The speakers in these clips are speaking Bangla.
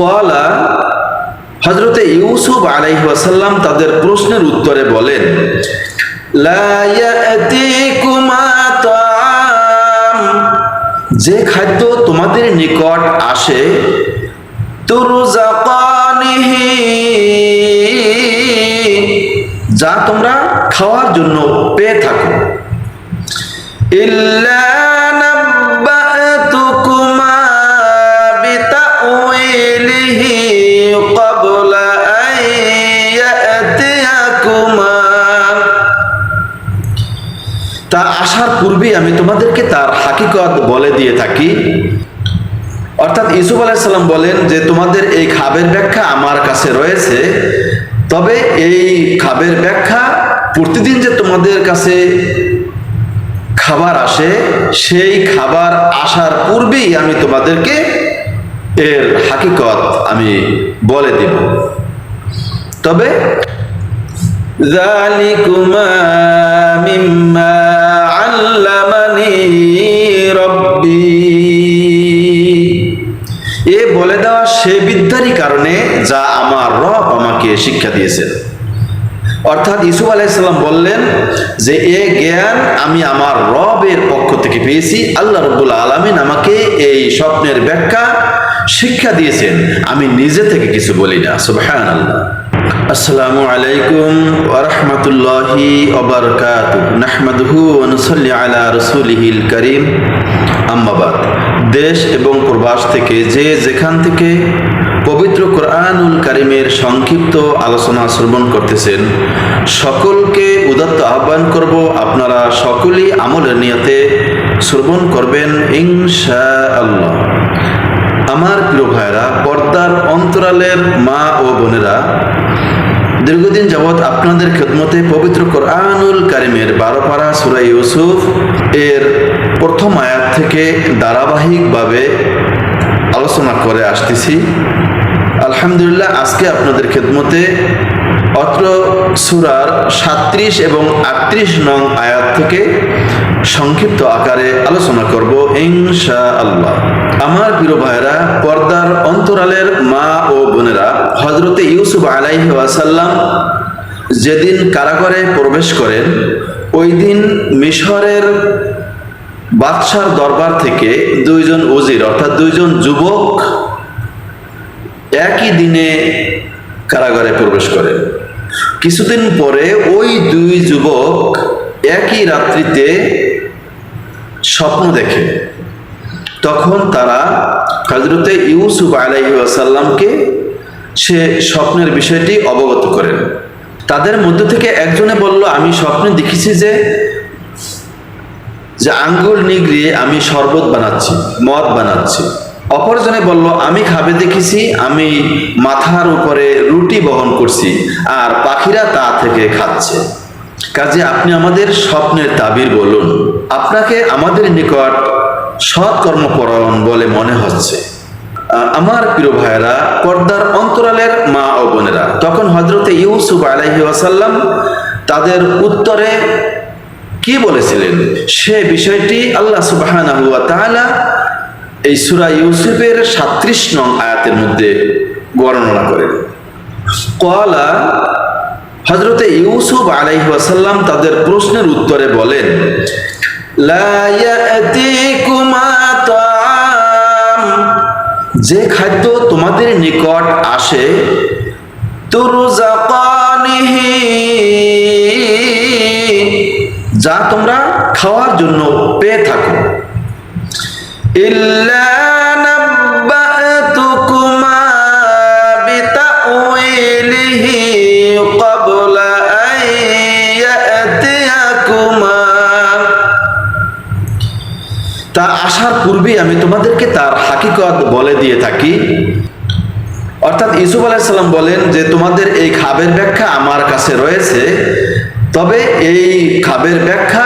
কলা হজরতে ইউসুফ আলাইহাসাল্লাম তাদের প্রশ্নের উত্তরে বলেন যে খাদ্য তোমাদের নিকট আসে যা তোমরা খাওয়ার জন্য পেয়ে থাকো। ইল্লা বিতাউইলিহি ক্বাবলা আন ইয়াতিয়াকুমা তা আসার পূর্বেই আমি তোমাদেরকে তার হাকিকত বলে দিয়ে থাকি। অর্থাৎ ইসুফ আলাইসাল্লাম বলেন যে, তোমাদের এই খাবের ব্যাখ্যা আমার কাছে রয়েছে। তবে এই খাবের ব্যাখ্যা প্রতিদিন যে তোমাদের কাছে খাবার আসে, সেই খাবার আসার পূর্বেই আমি তোমাদেরকে এর হাকিকত আমি বলে দিব। তবে জালিকুমা আল্লামানি রব্বি। এ বলে দেওয়া সে বিদ্যারই কারণে যা আমার রব আমাকে শিক্ষা দিয়েছেন। অর্থাৎ ইসুফ আলাইসাল্লাম বললেন যে এ জ্ঞান আমি আমার রবের পক্ষ থেকে পেয়েছি। আল্লাহ রবুল আলমিন আমাকে এই স্বপ্নের ব্যাখ্যা শিক্ষা দিয়েছেন। আমি নিজে থেকে কিছু বলি না। সুবহান আল্লাহ দেশ এবং প্রবাস থেকে যে যেখান থেকে পবিত্র কোরআনুল কারিমের সংক্ষিপ্ত আলোচনা শ্রবণ করতেছেন, সকলকে উদাত্ত আহ্বান করব, আপনারা সকলেই আমলের নিয়তে শ্রবণ করবেন ইনশা আল্লাহ আমার প্রিয় ভাইরা পর্দার অন্তরালের মা ও বোনেরা, দীর্ঘদিন যাবৎ আপনাদের খেদমতে পবিত্র কোরআনুল কারিমের বারোপাড়া সুরাই ইউসুফ এর প্রথম আয়াত থেকে ধারাবাহিকভাবে আলোচনা করে আসতেছি। আলহামদুলিল্লাহ, আজকে আপনাদের খেদমতে অত্র সুরার সাত্রিশ এবং আটত্রিশ নং আয়াত থেকে সংক্ষিপ্ত আকারে আলোচনা করব ইনশা আল্লাহ আমার প্রিয় ভাইরা পর্দার অন্তরালের মা ও বোনেরা হজরতে ইউসুফ আলাইহি ওয়াসাল্লাম যেদিন কারাগারে প্রবেশ করেন, ওই দিন মিশরের বাদশার দরবার থেকে দুইজন উজির, অর্থাৎ দুইজন যুবক একই দিনে কারাগারে প্রবেশ করেন। কিছুদিন পরে ওই দুই যুবক একই রাত্রিতে স্বপ্ন দেখে। তখন তারা হজরতে ইউসুফ আলাইহি আসাল্লামকে সে স্বপ্নের বিষয়টি অবগত করেন। তাদের মধ্য থেকে একজনে বলল, আমি স্বপ্নে দেখেছি যে যে আঙ্গুল নিগড়িয়ে আমি শরবত বানাচ্ছি, মদ বানাচ্ছি। অপরজনে বলল, আমি খাবে দেখেছি, আমি মাথার উপরে রুটি বহন করছি, আর পাখিরা তা থেকে খাচ্ছে। কাজে আপনি আমাদের স্বপ্নের তাবির বলুন। আপনাকে আমাদের নিকট সৎ কর্মপরায়ণ বলে মনে হচ্ছে। আমার প্রিয় ভাইয়েরা, পর্দার অন্তরালের মা ও বোনেরা, তখন হজরতে ইউসুফ আলাইহি ওয়াসাল্লাম তাদের উত্তরে কি বলেছিলেন? সে বিষয়টি আল্লাহ তাআলা এই সূরা ইউসুফের 37 নং আয়াতের মধ্যে বর্ণনা করেন কলা হজরতে ইউসুফ আলাইহি ওয়াসাল্লাম তাদের প্রশ্নের উত্তরে বলেন যে খাদ্য তোমাদের নিকট আসে যা তোমরা খাওয়ার জন্য পেয়ে থাকো। ইল্লা নাব্বাতুকুমা বিতাউইলিহি ক্বাবলা আন ইয়াতিয়াকুমা তা আসার পূর্বেই আমি তোমাদেরকে তার হাকিকত বলে দিয়ে থাকি। অর্থাৎ ইসুফ আলাইসাল্লাম বলেন যে, তোমাদের এই খাবের ব্যাখ্যা আমার কাছে রয়েছে। তবে এই খাবের ব্যাখ্যা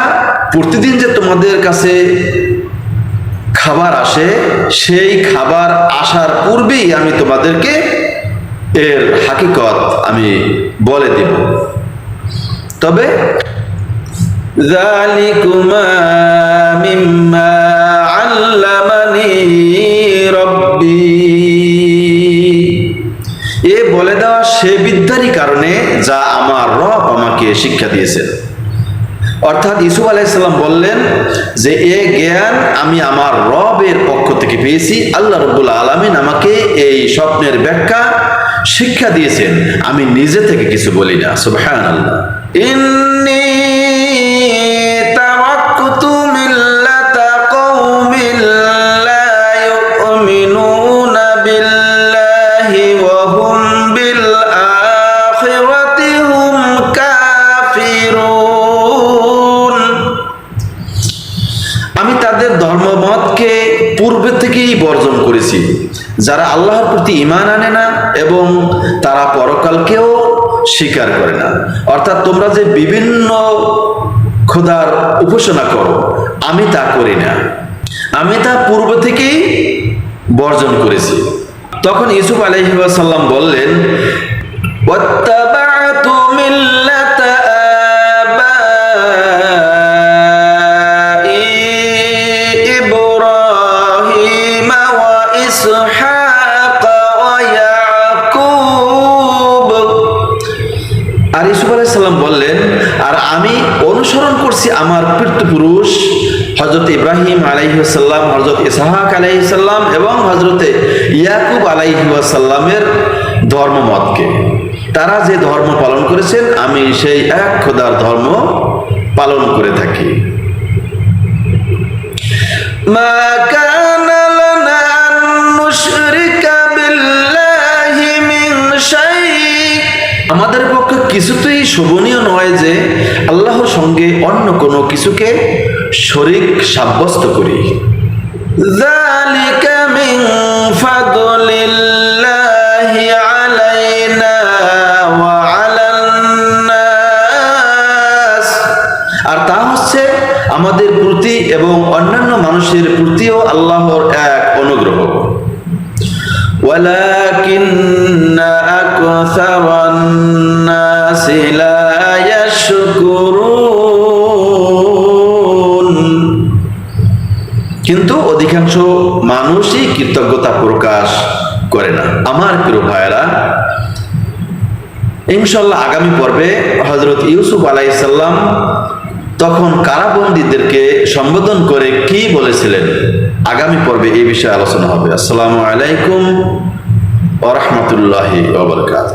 প্রতিদিন যে তোমাদের কাছে খাবার আসে সেই খাবার আসার পূর্বেই আমি তোমাদেরকে এর হাকিকত আমি বলে দিব। তবে আল্লামানি এ বলে দেওয়া সে বিদ্যারই কারণে যা আমার রব আমাকে শিক্ষা দিয়েছে অর্থাৎ ইসুফ আলাইসাল্লাম বললেন যে, এ জ্ঞান আমি আমার রবের পক্ষ থেকে পেয়েছি। আল্লাহ রব্বুল আলমিন আমাকে এই স্বপ্নের ব্যাখ্যা, শিক্ষা দিয়েছেন। আমি নিজে থেকে কিছু বলি না। সুবহান আল্লাহ তাদের ধর্মমতকে পূর্বে থেকেই বর্জন করেছি। যারা আল্লাহর প্রতি ইমান আনে না এবং তারা পরকালকেও স্বীকার করে না। অর্থাৎ তোমরা যে বিভিন্ন খোদার উপাসনা করো, আমি তা করি না। আমি তা পূর্ব থেকেই বর্জন করেছি। তখন ইউসুফ আলহিবাসাল্লাম বললেন অনুসরণ করছি আমার পীতপুরুষ হজরত ইব্রাহিম আলাইসাল্লাম হজরত ইসাহাক আলাইসাল্লাম এবং হজরতে ইয়াকুব আলাইসাল্লামের ধর্মমতকে। তারা যে ধর্ম পালন করেছেন, আমি সেই এক খোদার ধর্ম পালন করে থাকি। ما শোভনীয় নয় যে আল্লাহর সঙ্গে অন্য কোনো কিছুকে শরিক সাব্যস্ত করি ذلك من فضل الله علينا وعلى الناس আর তা হচ্ছে আমাদের প্রতি এবং অন্যান্য মানুষের প্রতিও আল্লাহর এক অনুগ্রহ ولكن أكثر الناس অধিকাংশ মানুষই কৃতজ্ঞতা প্রকাশ করে না। আমার প্রিয় ভাইয়েরা ইনশাল্লাহ আগামী পর্বে হজরত ইউসুফ আলাইসাল্লাম তখন কারাবন্দীদেরকে সম্বোধন করে কি বলেছিলেন? আগামী পর্বে এই বিষয়ে আলোচনা হবে। আসসালামু আলাইকুম ওরহমতুল্লাহি ওবরকাত